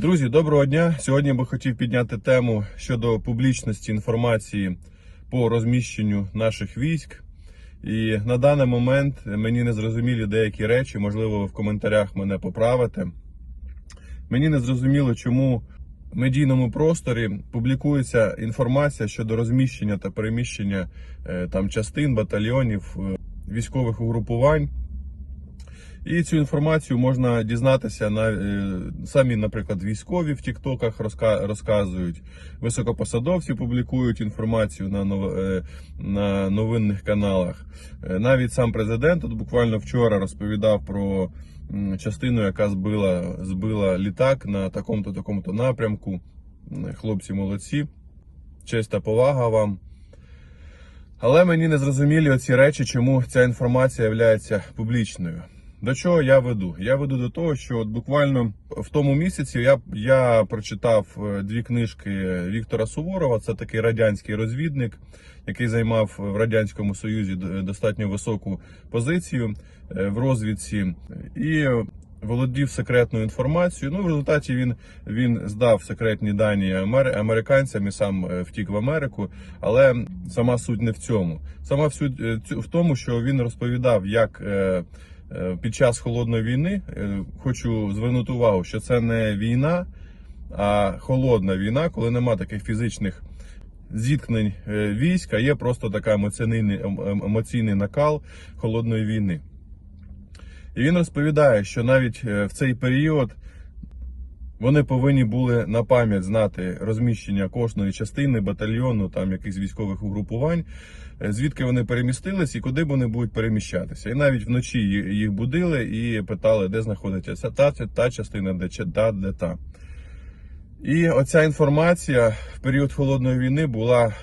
Друзі, доброго дня. Сьогодні би хотів підняти тему щодо публічності інформації по розміщенню наших військ. І на даний момент мені не зрозумілі деякі речі, можливо, ви в коментарях мене поправите. Мені не зрозуміло, чому в медійному просторі публікується інформація щодо розміщення та переміщення е, там частин, батальйонів, е, військових угрупувань. І цю інформацію можна дізнатися на е, самі, наприклад, військові в Тіктоках розказують, високопосадовці публікують інформацію на, е, на новинних каналах. Е, Навіть сам президент от буквально вчора розповідав про частину, яка збила, збила літак на такому-то такому-то напрямку. Хлопці молодці, честь та повага вам. Але мені не зрозумілі оці речі, чому ця інформація є публічною. До чого я веду? Я веду до того, що от буквально в тому місяці я, я прочитав е, дві книжки Віктора Суворова. Це такий радянський розвідник, який займав в радянському союзі достатньо високу позицію е, в розвідці і володів секретною інформацією. Ну, в результаті він, він здав секретні дані амер- американцям і сам е, втік в Америку. Але сама суть не в цьому. Сама суть в тому, що він розповідав, як під час холодної війни е, хочу звернути увагу, що це не війна, а холодна війна, коли нема таких фізичних зіткнень війська, є просто така емоційний, ем- ем- емоційний накал холодної війни. І він розповідає, що навіть е, в цей період вони повинні були на пам'ять знати розміщення кожної частини, батальйону, там якихось військових угрупувань, е, звідки вони перемістились і куди вони будуть переміщатися. І навіть вночі їх будили і питали, де знаходиться та, та, частина, де та, де та. І оця інформація в період холодної війни була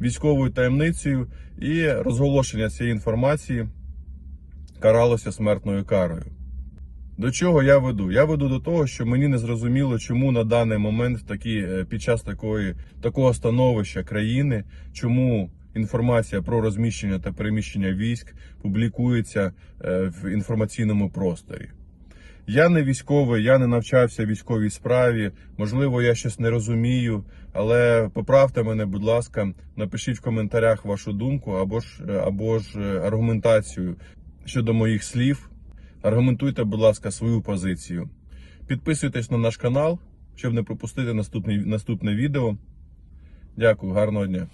військовою таємницею, і розголошення цієї інформації каралося смертною карою. До чого я веду? Я веду до того, що мені не зрозуміло, чому на даний момент такі, е, під час такої, такого становища країни, чому інформація про розміщення та переміщення військ публікується е, в інформаційному просторі. Я не військовий, я не навчався військовій справі. Можливо, я щось не розумію, але поправте мене, будь ласка, напишіть в коментарях вашу думку або ж або ж е, аргументацію щодо моїх слів. Аргументуйте, будь ласка, свою позицію. Підписуйтесь на наш канал, щоб не пропустити наступне, наступне відео. Дякую, гарного дня.